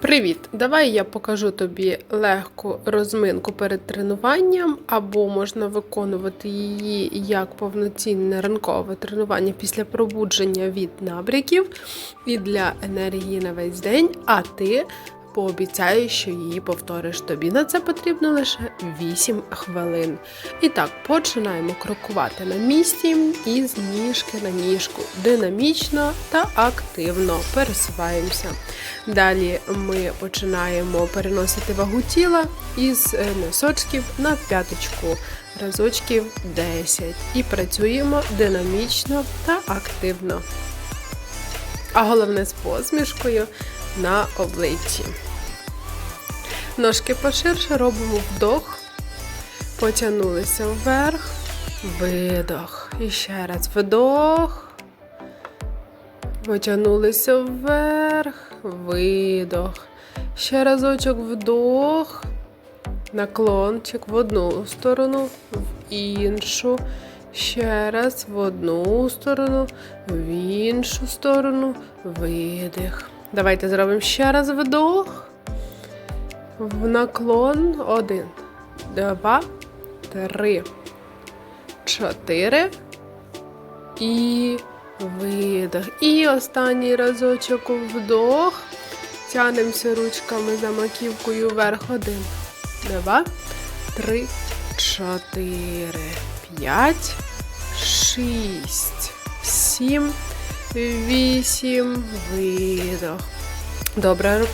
Привіт! Давай я покажу тобі легку розминку перед тренуванням, або можна виконувати її як повноцінне ранкове тренування після пробудження від набряків і для енергії на весь день, а ти пообіцяєш, що її повториш. Тобі на це потрібно лише 8 хвилин. І так, починаємо крокувати на місці і з ніжки на ніжку. Динамічно та активно пересуваємося. Далі ми починаємо переносити вагу тіла із е, носочків на п'яточку, разочків 10. І працюємо динамічно та активно. А головне з посмішкою на обличчі. Ножки поширше робимо вдох, потягнулися вверх, видох. І ще раз вдох. Потягнулися вверх, видох. Ще разочок вдох, наклончик в одну сторону, в іншу. Ще раз в одну сторону, в іншу сторону, видих. Давайте зробимо ще раз вдох. В наклон. Один, два, три, чотири. І видох. І останній разочок вдох. Тянемося ручками за маківкою вверх. Один, два, три, чотири, п'ять, шість, сім, вісім, видох. Добре,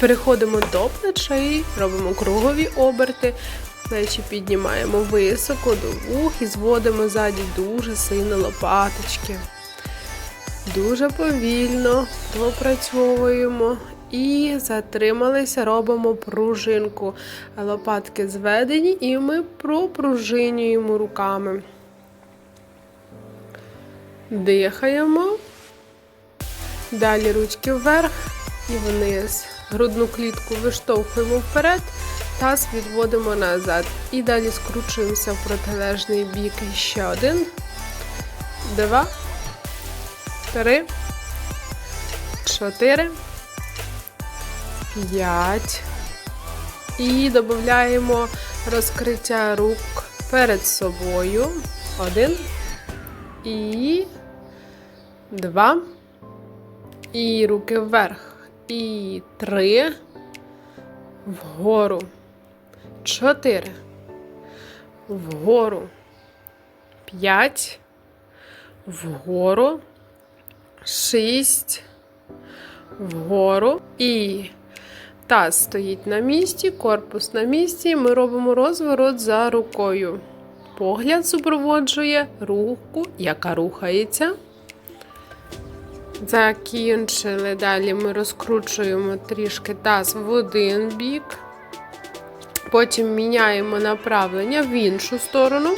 переходимо до плечей, робимо кругові оберти. Плечі піднімаємо високо до вух і зводимо ззаді дуже сильно лопаточки. Дуже повільно пропрацьовуємо і затрималися, робимо пружинку. Лопатки зведені, і ми пропружинюємо руками. Дихаємо. Далі ручки вверх і вниз. Грудну клітку виштовхуємо вперед, таз відводимо назад. І далі скручуємося в протилежний бік. Ще один, два, три, чотири, п'ять. І додаємо розкриття рук перед собою. Один. І два. І руки вверх. І три. Вгору. Чотири. Вгору. П'ять. Вгору. Шість. Вгору. І таз стоїть на місці, корпус на місці. Ми робимо розворот за рукою. Погляд супроводжує руку, яка рухається. Закінчили. Далі ми розкручуємо трішки таз в один бік. Потім міняємо направлення в іншу сторону.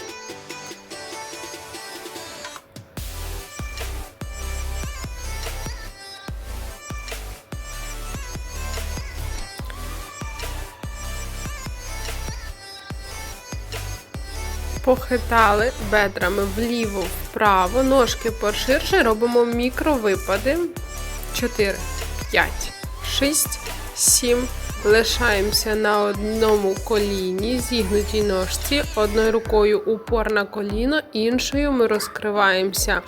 Похитали бедрами вліво-вправо, ножки поширше, робимо мікровипади. 4, 5, 6, 7. Лишаємося на одному коліні, зігнутій ножці, одною рукою упор на коліно, іншою ми розкриваємося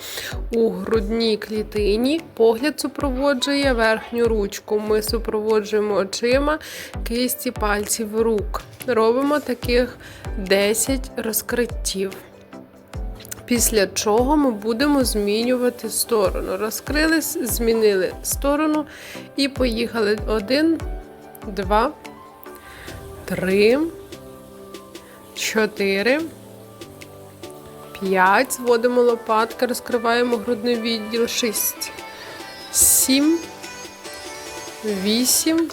у грудній клітині. Погляд супроводжує верхню ручку. Ми супроводжуємо очима кисті пальців рук. Робимо таких 10 розкриттів. Після чого ми будемо змінювати сторону. Розкрились, змінили сторону і поїхали. Один, два, три, чотири, п'ять. Зводимо лопатки, розкриваємо грудний відділ. Шість, сім, вісім,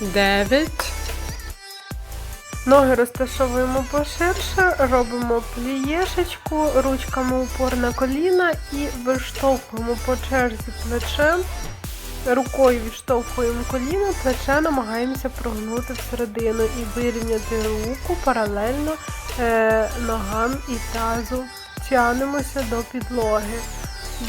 дев'ять. Ноги розташовуємо поширше, робимо плієшечку, ручками упор на коліна і виштовхуємо по черзі плечем. Рукою відштовхуємо коліно, плече намагаємося прогнути всередину і вирівняти руку паралельно е, ногам і тазу. Тянемося до підлоги.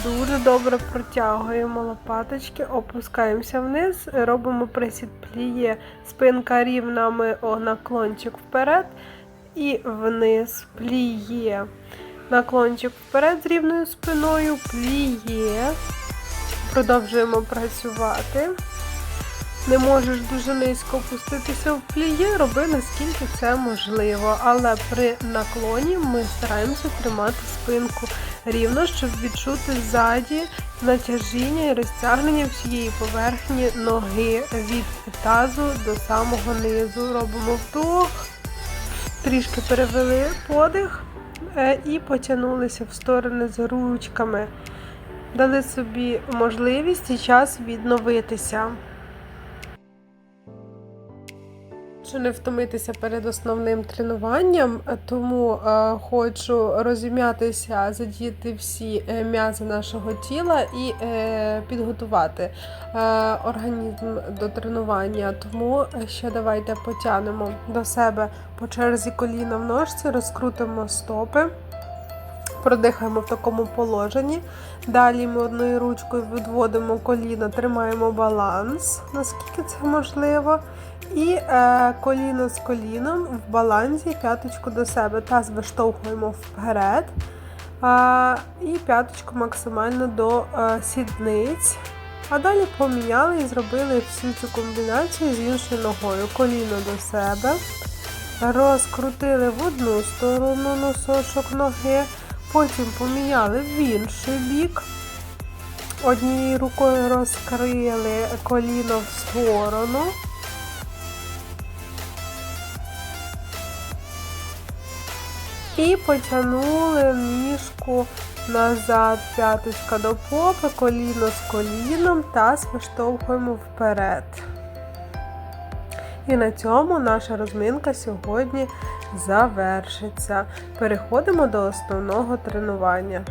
Дуже добре протягуємо лопаточки, опускаємося вниз, робимо присід пліє, спинка рівна, ми наклончик вперед і вниз пліє. Наклончик вперед з рівною спиною, пліє. Продовжуємо працювати. Не можеш дуже низько опуститися в пліє, роби наскільки це можливо. Але при наклоні ми стараємося тримати спинку рівно, щоб відчути ззаді натяжіння і розтягнення всієї поверхні ноги від тазу до самого низу. Робимо вдох, трішки перевели подих е, і потягнулися в сторони з ручками. Дали собі можливість і час відновитися. Хочу не втомитися перед основним тренуванням, тому е, хочу розім'ятися, задіяти всі е, м'язи нашого тіла і е, підготувати організм до тренування. Тому ще давайте потягнемо до себе по черзі коліна в ножці, розкрутимо стопи. Продихаємо в такому положенні. Далі ми одною ручкою відводимо коліна, тримаємо баланс, наскільки це можливо. І е, коліно з коліном в балансі, п'яточку до себе. Таз виштовхуємо вперед. Е, і п'яточку максимально до е, сідниць. А далі поміняли і зробили всю цю комбінацію з іншою ногою. Коліно до себе. Розкрутили в одну сторону носочок ноги. Потім поміняли в інший бік. Однією рукою розкрили коліно в сторону. І потягнули ніжку назад, п'яточка до попи, коліно з коліном, таз виштовхуємо вперед. І на цьому наша розминка сьогодні завершиться. Переходимо до основного тренування.